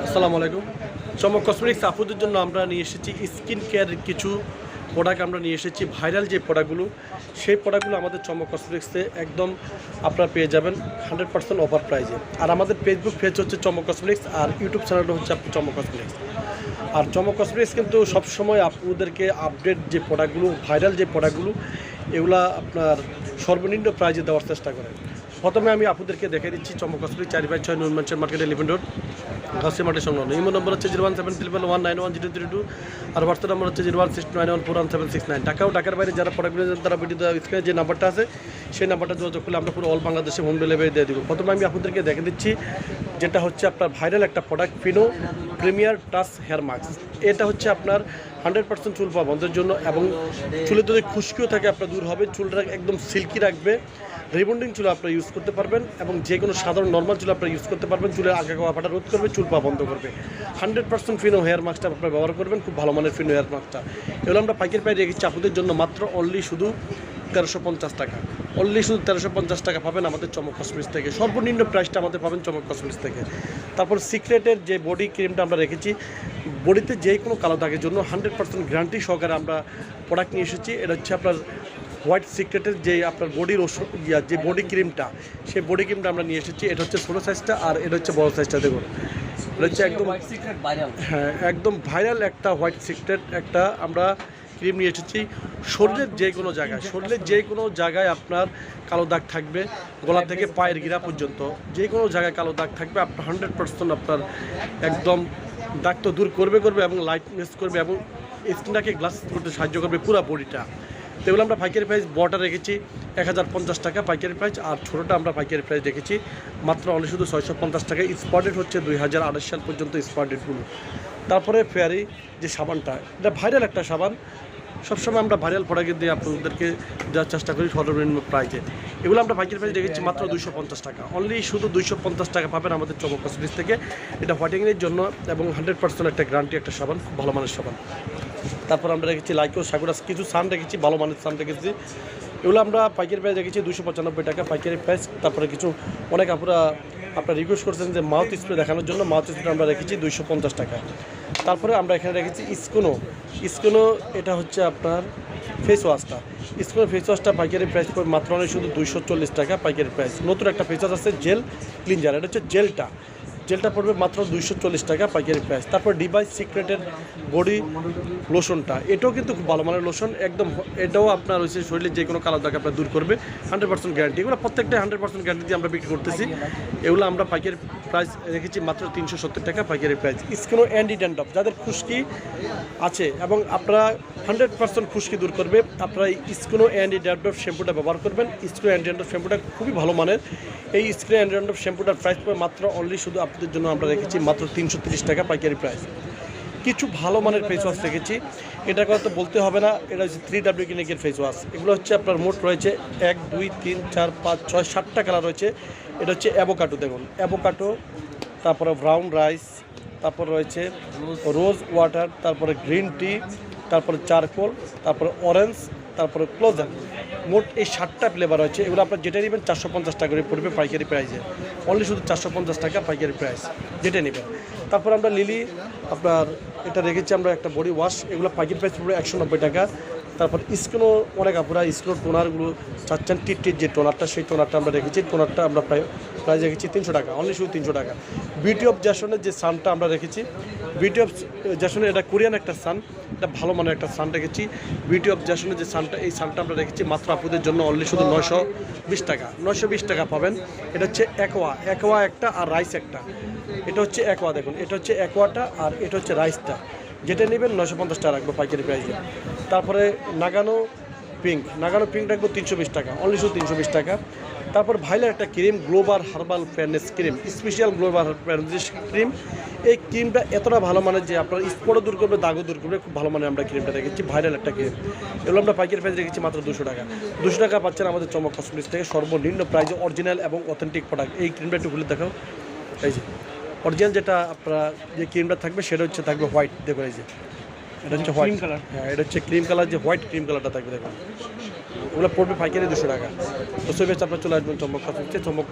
আসসালামু আলাইকুম। চমক কসমেটিক্স আপুদের জন্য আমরা নিয়ে এসেছি স্কিন কেয়ারের কিছু প্রোডাক্ট আমরা নিয়ে এসেছি। ভাইরাল যে প্রোডাক্টগুলো সেই প্রোডাক্টগুলো আমাদের চমক কসমেটিক্সে একদম আপনারা পেয়ে যাবেন হান্ড্রেড পার্সেন্ট অফার প্রাইজে আর আমাদের ফেসবুক পেজ হচ্ছে চমক কসমেটিক্স আর ইউটিউব চ্যানেলটা হচ্ছে আপনার চমক কসমেটিক্স আর চমক কসমেটিক্স কিন্তু সবসময় আপনাদেরকে আপডেট যে প্রোডাক্টগুলো ভাইরাল যে প্রোডাক্টগুলো এগুলা আপনার সর্বনিম্ন প্রাইজে দেওয়ার চেষ্টা করে। প্রথমে আমি আপনাদেরকে দেখে দিচ্ছি চমক কসমেটিক্স চারি বাই ছয় নুন মার্কেট এলিভেন রোড ঘাসি মাঠের সংলগ্ন ইমো নম্বর হচ্ছে zero one seven triple one nine one zero three two আর হোয়াটসঅ্যাপ নম্বর হচ্ছে zero one six nine one four one seven six nine Dhaka ও ঢাকার বাইরে যারা প্রোডাক্টগুলো তারা ভিডিও স্ক্রিনে যে নাম্বারটা আছে, সেই নাম্বারটা যোগাযোগ করলে আমরা পুরো অল বাংলাদেশে হোম ডেলিভারি দিয়ে দেবো। প্রথমে আমি আপনাদেরকে দেখে দিচ্ছি যেটা হচ্ছে আপনার ভাইরাল একটা product Fino premier touch hair mask এটা হচ্ছে আপনার হান্ড্রেড পার্সেন্ট চুল পাওয়া বন্ধের জন্য এবং চুলে যদি খুশকিও থাকে, আপনার দূর হবে, চুলটা একদম সিল্কি রাখবে। রিবন্ডিং চুল আপনারা ইউজ করতে পারবেন এবং যে কোনো সাধারণ নর্মাল চুল আপনারা ইউজ করতে পারবেন। চুলের আগা গাওয়া ফাটা রোধ করবে, চুল পাওয়া বন্ধ করবে। হান্ড্রেড পার্সেন্ট ফিনো হেয়ার মাস্কটা আপনারা ব্যবহার করবেন, খুব ভালো মানের ফিনো হেয়ার মাস্কটা এগুলো আমরা পাইকের পায়ে রেখেছি আপনাদের জন্য মাত্র অনলি শুধু তেরোশো পঞ্চাশ টাকা। অনলি শুধু তেরোশো পঞ্চাশ টাকা পাবেন আমাদের চমক কসমেটিক্স থেকে। সর্বনিম্ন প্রাইসটা আমাদের পাবেন চমক কসমেটিক্স থেকে। তারপর সিক্রেটের যে বডি ক্রিমটা আমরা রেখেছি বডিতে যে কোনো কালো দাগের জন্য হান্ড্রেড পার্সেন্ট গ্যারান্টি সহকারে আমরা প্রোডাক্ট নিয়ে এসেছি। এটা হচ্ছে আপনার হোয়াইট সিক্রেটের যে আপনার বডির ওষুধ ইয়া যে বডি ক্রিমটা সেই বডি ক্রিমটা আমরা নিয়ে এসেছি। এটা হচ্ছে ছোটো সাইজটা আর এটা হচ্ছে বড় সাইজটা দেখুন। এটা হচ্ছে একদম হ্যাঁ একদম ভাইরাল একটা হোয়াইট সিক্রেট একটা আমরা ক্রিম নিয়ে এসেছি। শরীরের যে কোনো জায়গায় শরীরের যে কোনো জায়গায় আপনার কালো দাগ থাকবে গলা থেকে পায়ের গিরা পর্যন্ত। যে কোনো জায়গায় কালো দাগ থাকবে আপনার হান্ড্রেড পার্সেন্ট আপনার একদম দাগ তো দূর করবে করবে এবং লাইটনেস করবে এবং স্কিনটাকে গ্লাস করতে সাহায্য করবে পুরো বডিটা তো এগুলো আমরা পাইকারি প্রাইস বড়টা রেখেছি এক হাজার পঞ্চাশ টাকা পাইকারি প্রাইস আর ছোটোটা আমরা পাইকারি প্রাইস রেখেছি মাত্র অনেক শুধু ছয়শো পঞ্চাশ টাকা। স্পটেড হচ্ছে দুই হাজার আঠাশ সাল পর্যন্ত স্পটেডগুলো তারপরে ফেয়ারি যে সাবানটা এটা ভাইরাল একটা সাবান। সবসময় আমরা ভাইরাল প্রোডাক্ট দিয়ে আপনাদেরকে দেওয়ার চেষ্টা করি সর্বনিম্ন প্রাইজে এগুলো আমরা পাইকারি প্রাইস রেখেছি মাত্র দুইশো পঞ্চাশ টাকা। অনলি শুধু দুইশো পঞ্চাশ টাকা পাবেন আমাদের চমক কসমেটিক্স থেকে। এটা হোয়াইটিংয়ের জন্য এবং হান্ড্রেড পার্সেন্ট একটা গ্যারান্টি একটা সাবান খুব ভালো মানের সাবান। তারপর আমরা রেখেছি লাইকো, সাগুরাস, কিছু সান রেখেছি, ভালো মানের সান রেখেছি। এগুলো আমরা পাইকারি প্রাইস রেখেছি দুশো পঁচানব্বই টাকা পাইকারি প্রাইস তারপরে কিছু অনেক আপনারা আপনারা রিকোয়েস্ট করছেন যে মাউথ স্প্রে দেখানোর জন্য মাউথ স্প্রে আমরা রেখেছি দুইশো পঞ্চাশ টাকা। তারপরে আমরা এখানে রেখেছি ইস্কোনো। ইস্কোনো, এটা হচ্ছে আপনার ফেস ওয়াশটা ইস্কোনো ফেস ওয়াশটা পাইকারি প্রাইস মাত্র অনেক শুধু দুইশো চল্লিশ টাকা পাইকারি প্রাইস নতুন একটা ফেস ওয়াশ আছে জেল ক্লিনজার এটা হচ্ছে জেলটা জেলটা পড়বে মাত্র দুইশো চল্লিশ টাকা পাইকারি প্রাইস তারপর ডিভাইস সিক্রেটের বডি লোশনটা এটাও কিন্তু খুব ভালো মানের লোশন একদম এটাও আপনার হচ্ছে শরীরে যে কোনো কালো দাগ আপনার দূর করবে। হান্ড্রেড পার্সেন্ট গ্যারান্টি এগুলো প্রত্যেকটা হান্ড্রেড পার্সেন্ট গ্যারান্টি দিয়ে আমরা বিক্রি করতেছি। এগুলো আমরা পাইকারি প্রাইস রেখেছি মাত্র তিনশো সত্তর টাকা পাইকারি প্রাইস স্কিনো অ্যান্ডি ড্যান্ডপ যাদের খুশকি আছে এবং আপনারা হান্ড্রেড পার্সেন্ট খুশকি দূর করবে, আপনারা এই স্কিনো অ্যান্ডি ড্যান্ডপ শ্যাম্পুটা ব্যবহার করবেন। স্কিনো অ্যান্ডি ড্যান্ডপ শ্যাম্পুটা খুবই ভালো মানের। এই স্কিনো অ্যান্ডি ড্যান্ডপ শ্যাম্পুটার প্রাইস মাত্র অনলি শুধু আপনাদের জন্য আমরা রেখেছি মাত্র তিনশো তিরিশ টাকা পাইকারি প্রাইস কিছু ভালো মানের ফেস ওয়াশ রেখেছি। এটা কথা তো বলতে হবে না এটা হচ্ছে থ্রি ডাব্লিউ ক্লিনিকের ফেস ওয়াশ এগুলো হচ্ছে আপনার মোট রয়েছে এক দুই তিন চার পাঁচ ছয় সাতটা কালার রয়েছে। এটা হচ্ছে অ্যাবোকাটো দেখুন। অ্যাবোকাটো তারপরে ব্রাউন রাইস তারপর রয়েছে রোজ ওয়াটার তারপরে গ্রিন টি তারপরে চারকোল তারপরে অরেঞ্জ তারপরে ক্লোজার মোট এই সাতটা ফ্লেভার রয়েছে, এগুলো আপনার যেটা নেবেন চারশো পঞ্চাশ টাকা করে পড়বে পাইকারি প্রাইসে অনলি শুধু চারশো পঞ্চাশ টাকা পাইকারি প্রাইস যেটা নেবেন। তারপর আমরা লিলি আপনার এটা রেখেছি আমরা একটা বডি ওয়াশ এগুলো পাইকারি প্রাইস পড়বে একশো নব্বই টাকা। তারপর স্কিনও অনেক আপুরা স্কিনোর টোনারগুলো চাচ্ছেন টিট যে টোনারটা সেই টোনারটা আমরা রেখেছি। টোনারটা আমরা প্রায় প্রাইস রেখেছি তিনশো টাকা অনলি শুধু তিনশো টাকা। বিউটি অফ জ্যাসনের যে সানটা আমরা রেখেছি বিউটি অফ জ্যাসনের এটা কোরিয়ান একটা সান এটা ভালো মানের একটা সান রেখেছি। বিউটি অফ জ্যাসনের যে সানটা, এই সানটা আমরা রেখেছি মাত্র আপুদের জন্য অনলি শুধু নয়শো বিশ টাকা। নয়শো বিশ টাকা পাবেন। এটা হচ্ছে একোয়া একোয়া একটা আর রাইস একটা। এটা হচ্ছে একোয়া দেখুন। এটা হচ্ছে একোয়াটা আর এটা হচ্ছে রাইসটা যেটা নেবেন নয়শো পঞ্চাশ টাকা রাখব পাইকারি প্রাইসে তারপরে নাগানো পিঙ্ক, নাগানো পিঙ্ক রাখব তিনশো বিশ টাকা অনলি শুধু তিনশো বিশ টাকা। তারপর ভাইলার একটা cream Global herbal fairness cream, special Global fairness cream. এই ক্রিমটা এতটা ভালো মানের যে আপনার স্পটও দূর করবে, দাগও দূর করবে, খুব ভালো মানের আমরা ক্রিমটা রেখেছি ভাইরাল একটা ক্রিম। এগুলো আমরা পাইকারি প্রাইস রেখেছি মাত্র দুশো টাকা। দুশো টাকা পাচ্ছেন আমাদের চমক কসমেটিক্স থেকে, সর্বনিম্ন প্রাইসে অরিজিনাল এবং অথেন্টিক প্রোডাক্ট এই ক্রিমটা একটু খুলে দেখাও। এই যে অরিজিনাল যেটা আপনার যে ক্রিমটা থাকবে, সেটা হচ্ছে থাকবে হোয়াইট দেখো এই যে। এটা হচ্ছে হোয়াইট কালার হ্যাঁ এটা হচ্ছে ক্রিম কালার যে হোয়াইট ক্রিম কালারটা থাকবে দেখুন। ওগুলো পড়বে পাইকারি দুশো টাকা। তো সে বেশ আপনার চলে আসবেন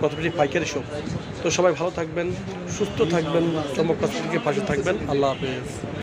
কসমেটিক পাইকারি শো তো সবাই ভালো থাকবেন সুস্থ থাকবেন চম্পক কসমেটিকের পাশে থাকবেন। আল্লাহ হাফেজ।